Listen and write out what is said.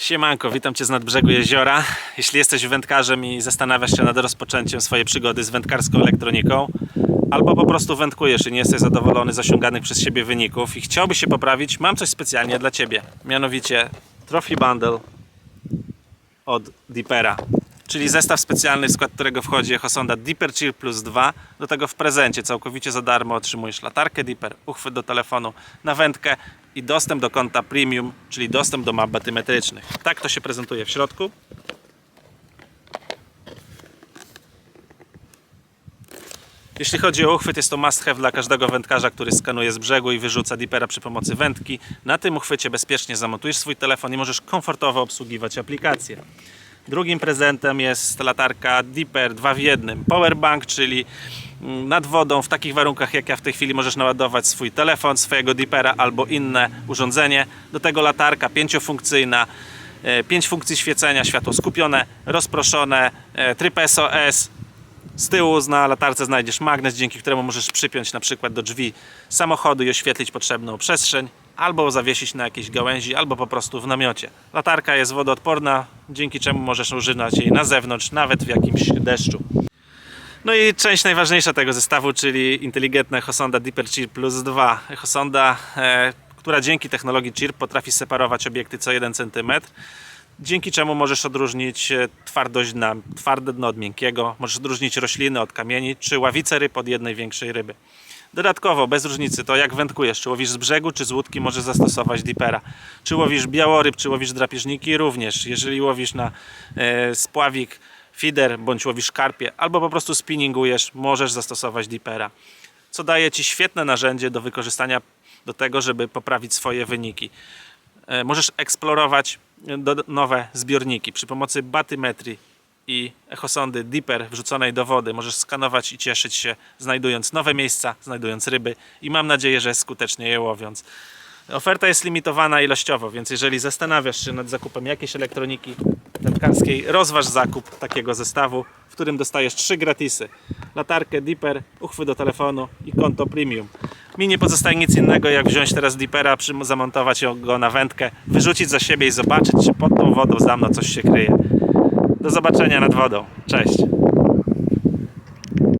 Siemanko, witam Cię z nadbrzegu jeziora. Jeśli jesteś wędkarzem i zastanawiasz się nad rozpoczęciem swojej przygody z wędkarską elektroniką, albo po prostu wędkujesz i nie jesteś zadowolony z osiąganych przez siebie wyników i chciałbyś się poprawić, mam coś specjalnie dla Ciebie. Mianowicie Trophy Bundle od Deepera. Czyli zestaw specjalny, w skład którego wchodzi Echosonda Deeper Chill Plus 2. Do tego w prezencie całkowicie za darmo otrzymujesz latarkę Deeper, uchwyt do telefonu na wędkę i dostęp do konta premium, czyli dostęp do map batymetrycznych. Tak to się prezentuje w środku. Jeśli chodzi o uchwyt, jest to must have dla każdego wędkarza, który skanuje z brzegu i wyrzuca dipera przy pomocy wędki. Na tym uchwycie bezpiecznie zamontujesz swój telefon i możesz komfortowo obsługiwać aplikację. Drugim prezentem jest latarka Dipper 2 w 1 Powerbank, czyli nad wodą w takich warunkach jak ja w tej chwili możesz naładować swój telefon, swojego Dippera albo inne urządzenie. Do tego latarka pięciofunkcyjna, 5 funkcji świecenia, światło skupione, rozproszone, e, tryb SOS, z tyłu na latarce znajdziesz magnes, dzięki któremu możesz przypiąć na przykład do drzwi samochodu i oświetlić potrzebną przestrzeń, albo zawiesić na jakiejś gałęzi, albo po prostu w namiocie. Latarka jest wodoodporna, dzięki czemu możesz używać jej na zewnątrz, nawet w jakimś deszczu. No i część najważniejsza tego zestawu, czyli inteligentna Echosonda Deeper Chill Plus 2. Echosonda, e, która dzięki technologii CHIRP potrafi separować obiekty co 1 cm dzięki czemu możesz odróżnić e, twardość dna, twarde dno od miękkiego, możesz odróżnić rośliny od kamieni, czy ławice ryb od jednej większej ryby. Dodatkowo, bez różnicy, to jak wędkujesz, czy łowisz z brzegu, czy z łódki, możesz zastosować dipera. Czy łowisz białoryb, czy łowisz drapieżniki, również. Jeżeli łowisz na e, spławik, feeder, bądź łowisz karpie, albo po prostu spinningujesz, możesz zastosować dipera. Co daje Ci świetne narzędzie do wykorzystania do tego, żeby poprawić swoje wyniki. E, możesz eksplorować do, nowe zbiorniki przy pomocy batymetrii i echosondy Deeper wrzuconej do wody. Możesz skanować i cieszyć się, znajdując nowe miejsca, znajdując ryby i mam nadzieję, że skutecznie je łowiąc. Oferta jest limitowana ilościowo, więc jeżeli zastanawiasz się nad zakupem jakiejś elektroniki wędkarskiej, rozważ zakup takiego zestawu, w którym dostajesz trzy gratisy. Latarkę Deeper, uchwyt do telefonu i konto premium. Mi nie pozostaje nic innego, jak wziąć teraz przy- zamontować go na wędkę, wyrzucić za siebie i zobaczyć, czy pod tą wodą za mną coś się kryje. Do zobaczenia nad wodą. Cześć!